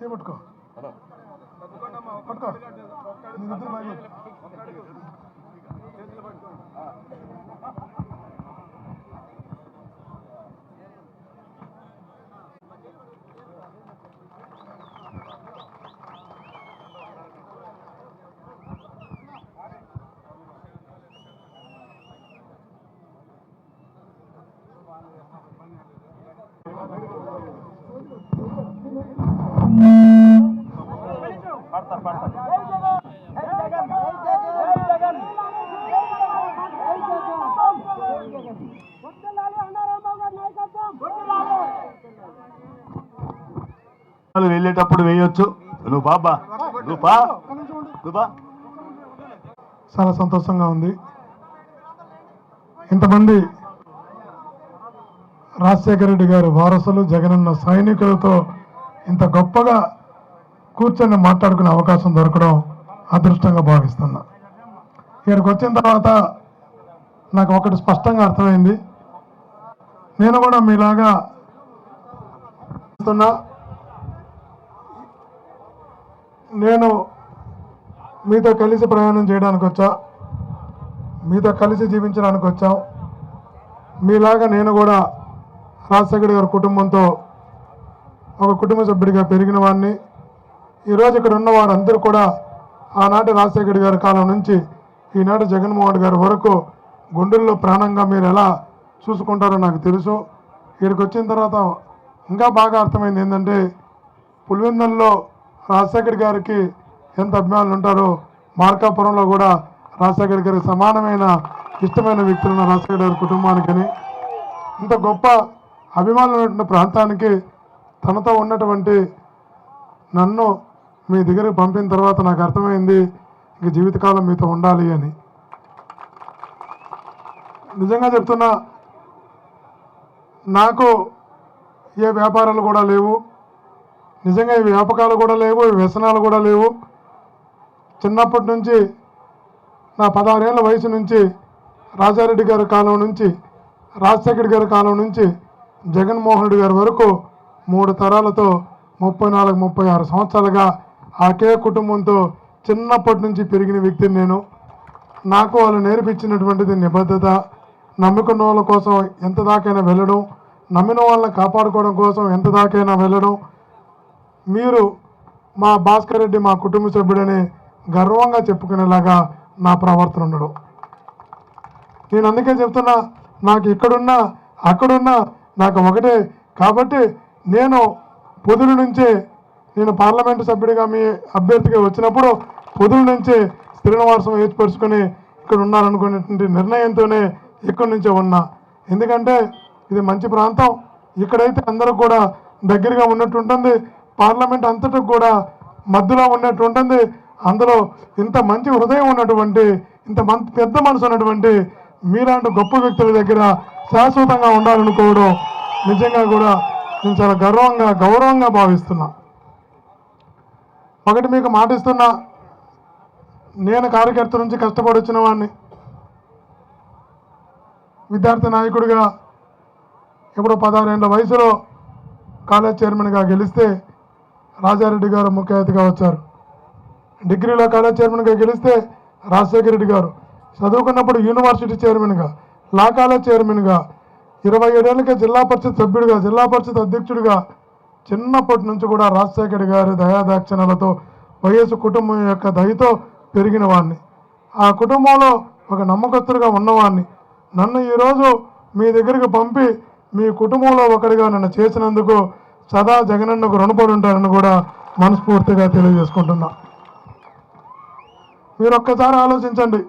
చేపట్టుకో పట్టుకో మీరిద్దరు Thank you. వెళ్ళేటప్పుడు వేయొచ్చు. నువ్వు బాబా నువ్వు బా. నువ్వు బా. చాలా సంతోషంగా ఉంది. ఇంతమంది రాజశేఖర రెడ్డి గారు వారసులు జగనన్న సైనికులతో ఇంత గొప్పగా కూర్చొని మాట్లాడుకునే అవకాశం దొరకడం అదృష్టంగా భావిస్తున్నా. ఇక్కడికి వచ్చిన తర్వాత నాకు ఒకటి స్పష్టంగా అర్థమైంది. నేను కూడా మీలాగా నేను మీతో కలిసి ప్రయాణం చేయడానికి వచ్చా. మీతో కలిసి జీవించడానికి వచ్చాం. మీలాగా నేను కూడా రాజశేఖర్ గారి కుటుంబంతో ఒక కుటుంబ సభ్యుడిగా పెరిగిన వాడిని ఈరోజు ఇక్కడ ఉన్న వారందరూ కూడా ఆనాటి రాజశేఖర్ గారి కాలం నుంచి ఈనాటి జగన్మోహన్ గారి వరకు గుండెల్లో ప్రాణంగా మీరు ఎలా చూసుకుంటారో నాకు తెలుసు. ఇక్కడికి వచ్చిన తర్వాత ఇంకా బాగా అర్థమైంది ఏంటంటే పులివెందల్లో రాజశేఖర్ గారికి ఎంత అభిమానులు ఉంటారో మార్కాపురంలో కూడా రాజశేఖర్ గారికి సమానమైన ఇష్టమైన వ్యక్తులు ఉన్న రాజశేఖర్ గారి కుటుంబానికని ఇంత గొప్ప అభిమానులు ఉన్న ప్రాంతానికి తనతో ఉన్నటువంటి నన్ను మీ దగ్గరికి పంపిన తర్వాత నాకు అర్థమైంది ఇంక జీవితకాలం మీతో ఉండాలి అని. నిజంగా చెప్తున్నా నాకు ఏ వ్యాపారాలు కూడా లేవు. నిజంగా ఈ వ్యాపకాలు కూడా లేవు ఈ వ్యసనాలు కూడా లేవు. చిన్నప్పటి నుంచి నా పదహారేళ్ళ వయసు నుంచి రాజారెడ్డి గారి కాలం నుంచి రాజశేఖర్ గారి కాలం నుంచి జగన్మోహన్ రెడ్డి గారి వరకు మూడు తరాలతో ముప్పై నాలుగు ముప్పై ఆరు సంవత్సరాలుగా ఆకే కుటుంబంతో చిన్నప్పటి నుంచి పెరిగిన వ్యక్తిని నేను. నాకు వాళ్ళు నేర్పించినటువంటిది నిబద్ధత నమ్ముకున్న వాళ్ళ కోసం ఎంత దాకైనా వెళ్ళడం నమ్మిన వాళ్ళని కాపాడుకోవడం కోసం ఎంత దాకైనా వెళ్ళడం. మీరు మా భాస్కర్ రెడ్డి మా కుటుంబ సభ్యుడని గర్వంగా చెప్పుకునేలాగా నా ప్రవర్తన ఉండడం. నేను అందుకే చెప్తున్నా నాకు ఇక్కడున్నా అక్కడున్నా నాకు ఒకటే. కాబట్టి నేను పొదుల నుంచే నేను పార్లమెంటు సభ్యుడిగా మీ అభ్యర్థిగా వచ్చినప్పుడు పొదుల నుంచే శ్రీనివాసం ఏర్పరుచుకొని ఇక్కడ ఉన్నారనుకునేటువంటి నిర్ణయంతోనే ఇక్కడి నుంచే ఉన్నా. ఎందుకంటే ఇది మంచి ప్రాంతం. ఇక్కడైతే అందరూ కూడా దగ్గరగా ఉన్నట్టు ఉంటుంది పార్లమెంట్ అంతటా కూడా మధ్యలో ఉన్నట్టు ఉంటుంది అందులో ఇంత మంచి హృదయం ఉన్నటువంటి ఇంత మంచి పెద్ద మనసు ఉన్నటువంటి మీలాంటి గొప్ప వ్యక్తుల దగ్గర శాశ్వతంగా ఉండాలనుకోవడం నిజంగా కూడా నేను చాలా గర్వంగా గౌరవంగా భావిస్తున్నా. ఒకటి మీకు మాటిస్తున్నా నేను కార్యకర్త నుంచి కష్టపడి వచ్చిన వాడిని విద్యార్థి నాయకుడిగా ఇప్పుడు పదహారేళ్ళ వయసులో కాలేజ్ చైర్మన్గా గెలిస్తే రాజారెడ్డి గారు ముఖ్య అతిథిగా వచ్చారు. డిగ్రీలో కాలేజ్ చైర్మన్గా గెలిస్తే రాజశేఖర రెడ్డి గారు. చదువుకున్నప్పుడు యూనివర్సిటీ చైర్మన్గా లా కాలేజ్ చైర్మన్గా ఇరవై ఏడేళ్ళకే జిల్లా పరిషత్ సభ్యుడిగా జిల్లా పరిషత్ అధ్యక్షుడిగా చిన్నప్పటి నుంచి కూడా రాజశేఖర్ గారి దయాదాక్షిణలతో వైఎస్ కుటుంబం యొక్క దయతో పెరిగిన వాడిని ఆ కుటుంబంలో ఒక నమ్మకస్తుడిగా ఉన్నవాడిని నన్ను ఈరోజు మీ దగ్గరికి పంపి మీ కుటుంబంలో ఒకరిగా నన్ను చేసినందుకు సదా జగనన్నకు రుణపడి ఉంటానని కూడా మనస్ఫూర్తిగా తెలియజేసుకుంటున్నా. మీరు ఒక్కసారి ఆలోచించండి.